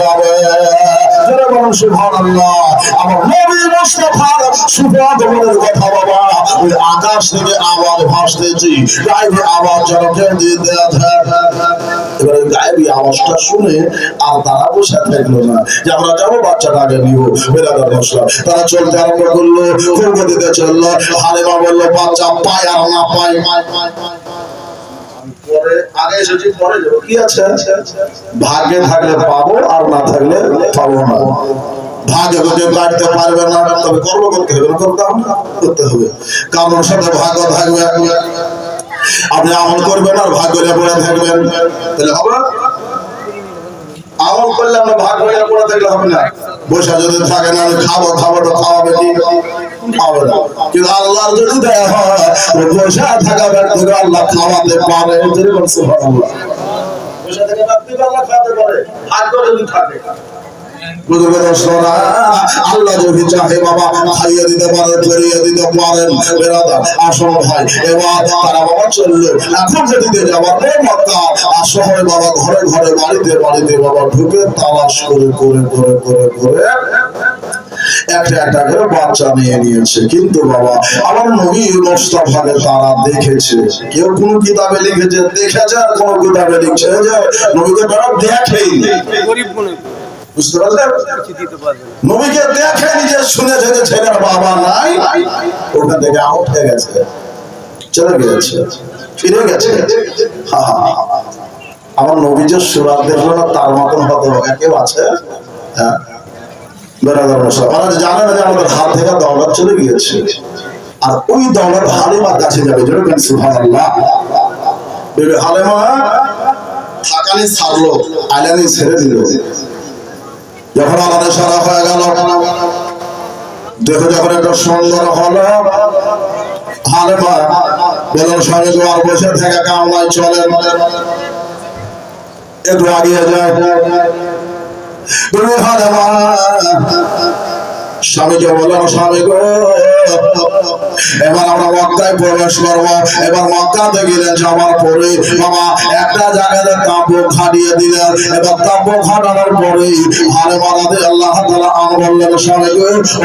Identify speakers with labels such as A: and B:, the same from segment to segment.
A: যাবে। যারা বলুন, সুবহানাল্লাহ। দিয়ে দেয়া এবারে গায়েবী আওয়াজটা শুনে আর তারা বসে থাকল না যে আমরা যাব বাচ্চাটাকে নিব বেরাদার মশলা। তারা চলতে আরম্ভ করল পূর্ব দিকে চলল, হালেমা বলল, বাচ্চা, পায় আর না পায়। ভাগ্যে থাকলে পাবো, আর না থাকলে পাবো না। ভাগ্য যদি কাটতে পারবে না, তবে কর্ম করতে হবে করতে হবে করতে হবে। কারোর সাথে ভাগ্য থাকবে। আপনি আমল করবেন আর ভাগ্য নিয়ে পড়ে থাকবেন। তাহলে হবে? আমল করলে আমরা ভাগ হয়ে পড়ে থাকলে হবে না? বসে যদি থাকে না খাব খাব তো খাওয়াবে কি? খাবে না। কিন্তু আল্লাহর যদি দেয়া হয় থাকা আল্লাহ খাওয়াতে পারে। বসে আল্লাহ খাওয়াতে পারে। থাকে। বাচ্চা নিয়ে নিয়েছে। কিন্তু বাবা, আমার নবী মোস্তফাকে তারা দেখেছে। কেউ কোনো কিতাবে লিখেছে, দেখেছে আর কোনো কিতাবে লিখছে নবীকে তারা দেখেই বুঝতে। নবীকে দেখে নিজে শুনেছে যে ছেলের বাবা নাই ওখান থেকে আউট হয়ে গেছে। চলে গেছে ফিরে গেছে। আমার নবী যে সুরাত দেখল না, তার মতন হতে হবে। কেউ আছে? হ্যাঁ। জানে না যে আমাদের হাত থেকে দৌলত চলে গিয়েছে। আর ওই দৌলত হালিমার কাছে যাবে। যেরকম সুহান ছাড়লো, আইলানি ছেড়ে দিল। যখন আমাদের সারা হয়ে গেল, দেখো যখন একটা সুন্দর হলো হালেমা বলুন স্বামী তোমার বসে থেকে কামলায় চলে। একটু আগিয়ে যায়। স্বামীকে বললাম স্বামী গো। এবার আমরা মক্কায় প্রবেশ করব। এবার মক্কাতে গেলেন যাওয়ার পরে বাবা একটা জায়গাতে তাম্বু খাটিয়ে দিলেন। এবার তাম্বু খাটানোর পরে হারে মারাতে আল্লাহ তাআলা আম বললেন, স্বামী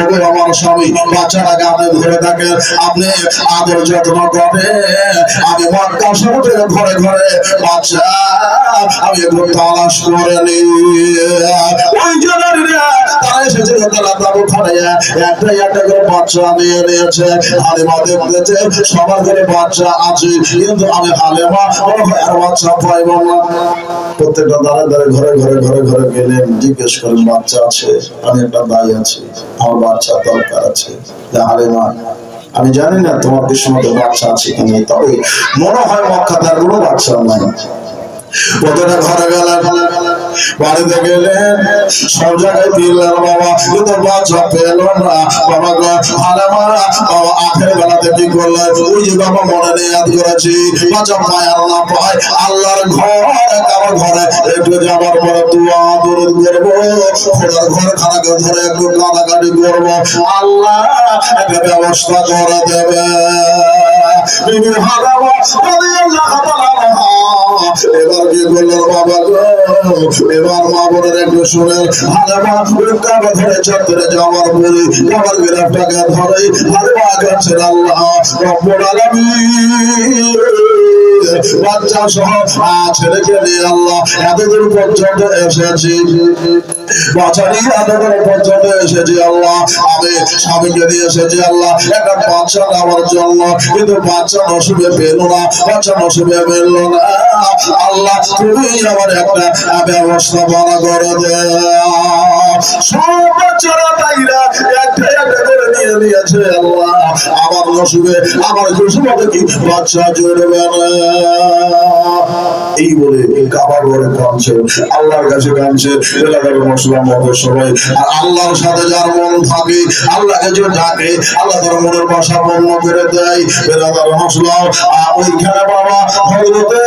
A: ওগো আমার স্বামী, বাচ্চাটাকে আপনি ধরে থাকেন। আপনি আদর যত্ন করে আমি মক্কা শহরের ঘরে ঘরে বাচ্চা, আমি একটু তালাশ করে নি ওই তারা করে বাচ্চা আছে আমি জিজ্ঞেস করেন বাচ্চা আছে? আমি একটা দায়ী আছি, আমার বাচ্চা দরকার আছে। আমি জানি না তোমার কিসমতে বাচ্চা আছে কি নেই, তবে মনে হয় মক্কা তার কোনো বাচ্চা নাই। প্রতিটা ঘরে গেলেন। বাড়িতে গেলেন। সব জায়গায় দিলেন বাবা। কিন্তু বাচ্চা পেল না। বাবা গো মারা বাবা, আখের বেলাতে কি করলেন? ওই যে বাবা মনে নিয়ে ইয়াদ করেছি। বাচ্চা পায় না পায়। আল্লাহর ঘরে, কারও ঘরে। একটু যাবার পরে দুয়া, দরুদ করব খোদার ঘর খানাকে ধরে একটু কাঁদাকাটি করব। আল্লাহ, একটা ব্যবস্থা করে দেবে। বিবি হারাবা আনহা। এবার গিয়ে করলেন বাবা এবার মা বোনের একটু শুনে, আরে মা কাবা ধরে চত্বরে যাওয়ার পরে কাবার গিরাফটাকে ধরে হালেমা কাছেন আল্লাহ, রব্বুল আলামিন। বাচ্চা সহ ছেলেকে আল্লাহ পর্যন্ত এসেছি পর্যন্ত এসেছি আল্লাহ স্বামীকে এসেছি আল্লাহ একটা বাচ্চা জন্য কিন্তু বাচ্চা না বাচ্চা না আল্লাহ তুমি আমার একটা ব্যবস্থাপনা করে দে আল্লাহ। আমার নসিবে আমার কিসমতে কি? বাচ্চা জুড়বে এই বলে কাবার ঘরে কাঁদছে, আল্লাহর কাছে কাঁদছে, এলাকার মুসলাম মতো সবাই। আর আল্লাহর সাথে যার মন থাকে আল্লাহকে যে ডাকে, আল্লাহ তার মনের ভাষা বর্ণ করে দেয়। এলাকার মুসলাম আর ওইখানে বাবা হজরতে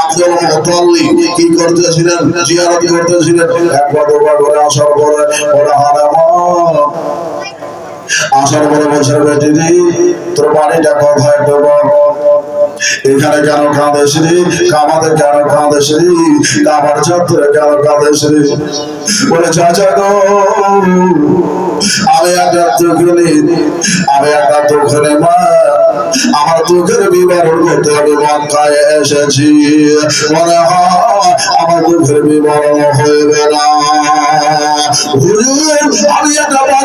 A: আব্দুল মুতাল্লিব কি করতেছিলেন? জিয়ারত করতেছিলেন। একবার দুবার করে আসার পরে ওরা হারামা আসার পরে বলছে বেটি তোর বাড়িটা কোথায় একটু এখানে কেন কাঁদেস রে? কামাতে কেন কাঁদেস রে? কামার চত্বরে কেন কাঁদেস রে? বলে চাচা গো। আমি একটা চোখে আমি একটা চোখে মা। আমার দুঃখের বিবরণ করতে আমি মক্কায় এসেছি। মনে হয় আমার দুঃখের বিবরণ হইবে না। হুজুর, আমি একটা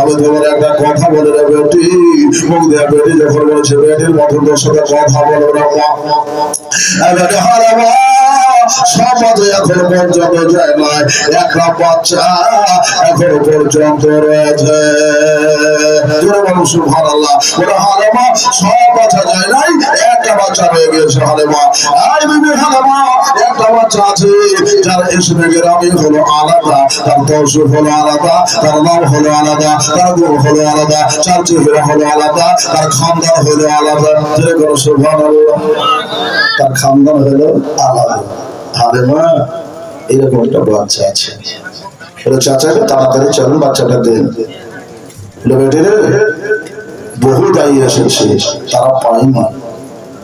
A: আমি তোমার একটা কথা বলে রে বেটি মুখ দিয়ে বেটি যখন বলেছে, বেটির মতন তোর সাথে কথা বলো রে মা। এবারে হারে মা সমাজে এখন পর্যন্ত যায় নাই একটা বাচ্চা এখনও পর্যন্ত রয়েছে। সব বাচ্চা যায় নাই, একটা বাচ্চা রয়ে গিয়েছে হালেমা এই বিবি একটা বাচ্চা আছে, যার ইসমে গ্রামে হলো আলাদা, তার হলো আলাদা, তার নাম হলো আলাদা, তার গুণ হলো আলাদা হলো আলাদা, তার খানদান হলো আলাদা। সুবহানাল্লাহ। তার খানদান হলো আলাদা। আরে মা, এরকম একটা বাচ্চা আছে। বলে চাচাকে তাড়াতাড়ি চলুন বাচ্চাটা দেন বহু দায়ী এসেছে, তারা পায় না।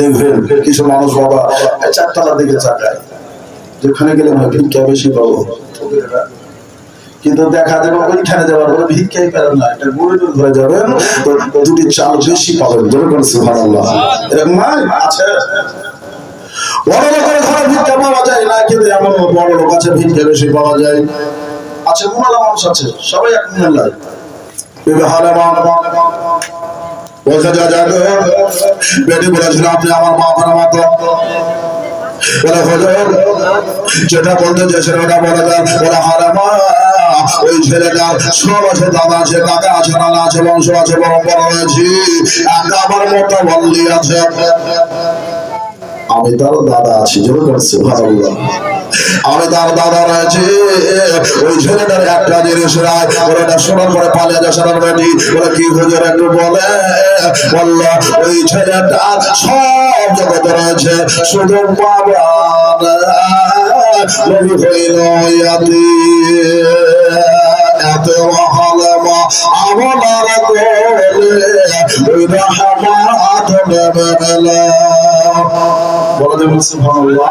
A: দেখবেন কিছু মানুষ বাবা চারতলার দিকে চাকায় যেখানে গেলে মনে ভিক্ষা বেশি পাবো। কিন্তু দেখা যাবে ওইখানে যাওয়ার পরে ভিক্ষাই পেলেন না। একটা গরু ধরে যাবেন দুটি চাল বেশি পাবেন। ধরে করে সুবহানাল্লাহ। এরকম আছে। বড় লোকের ঘরে ভিক্ষা পাওয়া যায় না, কিন্তু এমন বড় লোক আছে, ভিক্ষা বেশি পাওয়া যায়। আছে মুনালা মানুষ আছে, সবাই এক মুনালা বিবাহালে যা যাক বেটি বলেছিল আপনি আমার মা, আপনার মতো বলে যেটা বলতে যে সেটা বলে দেন ওই ছেলেটা সব আছে, দাদা আছে, কাকা আছে, নানা আছে, বংশ আছে পরম্পরা রয়েছে একা আমার মতো বললি আছে। আমি তার দাদা আছি, জোর করছে ভালো আমি তার দাদা রয়েছে ওই ছেলেটার একটা জিনিস রায় ওটা শোনার পরে পালিয়ে যা শোনার বেটি ওরা কি হুজুর একটু বলে? বলল, ওই ছেলেটা সব জগতে রয়েছে, শুধু বাবা হইল, ইয়াতি। এত মহালমা আমলার কোলে ওই রহমাত গেল। বলে দেবেন সুবহানাল্লাহ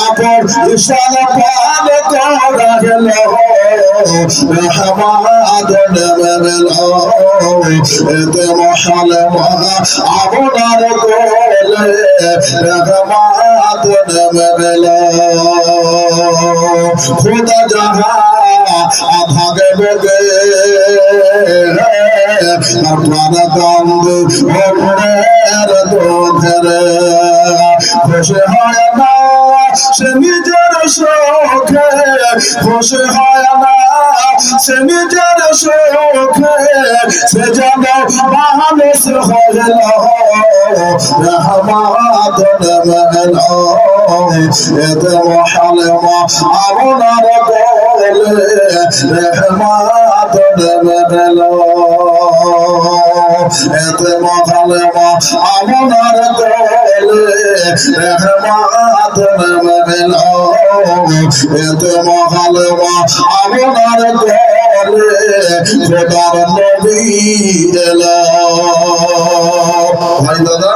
A: আপন ঈশান পাল করা গেল রহমাদ নেমে গেল এতে মশালে মহা আপনার কোলে রহমাদ দুধের খুশি হয় সে নিজের শোকে খুশি হয় না। সে নিজের শোকে সে যেন মানুষ হইল রহমাত নেমেল এতে মহালেমা আপনার বলে রহমাত নেমেল এতে মহালে আমার বলে রহমাত নেমেল এতে মহালে আমার বলে খোদার নবী এলো ভাই দাদা